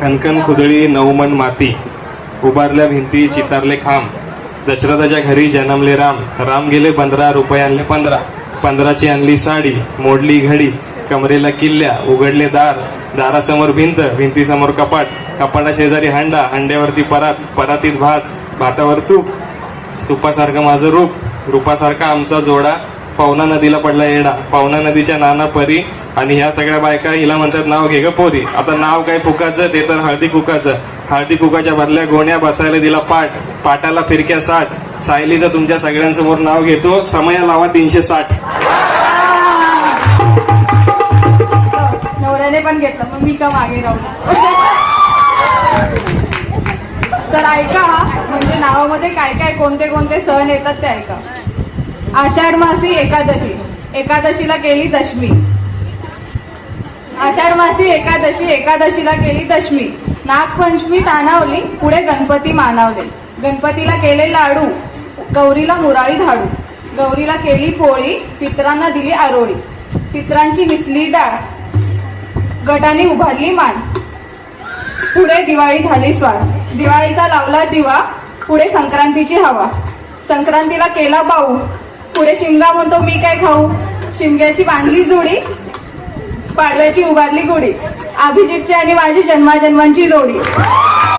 खनखन खुदळी नवमन माती उभारल्या भिंती चितारले खांब दशरथाच्या घरी जन्मले राम. राम गेले पंधरा रुपये आणले पंधरा. पंधराची आणली साडी मोडली घडी कमरेला किल्ल्या उघडले दार दारासमोर भिंत भिंतीसमोर कपाट कपाटा शेजारी हांडा हांड्यावरती परात परातीत भात भातावर तूप तुपासारखं माझं रूप रूपासारखा आमचा जोडा पवना नदीला पडला येडा. पवना नदीच्या नाना परी आणि ह्या सगळ्या बायका हिला म्हणतात नाव घे ग पोरी. आता नाव काय कुकाचं ते तर हळदी कुकाचं. हळदी कुकाच्या भरल्या गोण्या बसायला दिला पाठ. पाटाला फिरक्या साठ. सायलीचं तुमच्या सगळ्यांसमोर नाव घेतो समय लावा तीनशे साठ. नवऱ्याने पण घेतलं मग मी का मागे राहू? तर ऐका म्हणजे नावामध्ये काय काय कोणते कोणते सण येतात ते ऐका. आषाढ मासी एकादशी. एकादशीला केली दशमी. आषाढ मासी एकादशी एकादशीला केली दशमी. नागपंचमी तानावली पुढे गणपती मानावले. गणपतीला केले लाडू गौरीला मुराळी झाडू. गौरीला केली पोळी पित्रांना दिली आरोळी. पित्रांची निसली डाळ. गटाने उभारली मान. पुढे दिवाळी झाली स्वार. दिवाळीचा लावला दिवा पुढे संक्रांतीची हवा. संक्रांतीला केला बाऊ पुढे शिमगा म्हणतो मी काय खाऊ? शिमग्याची बांधली जोडी पाडव्याची उभारली गोडी अभिजितची आणि माझी जन्माजन्मांची जोडी.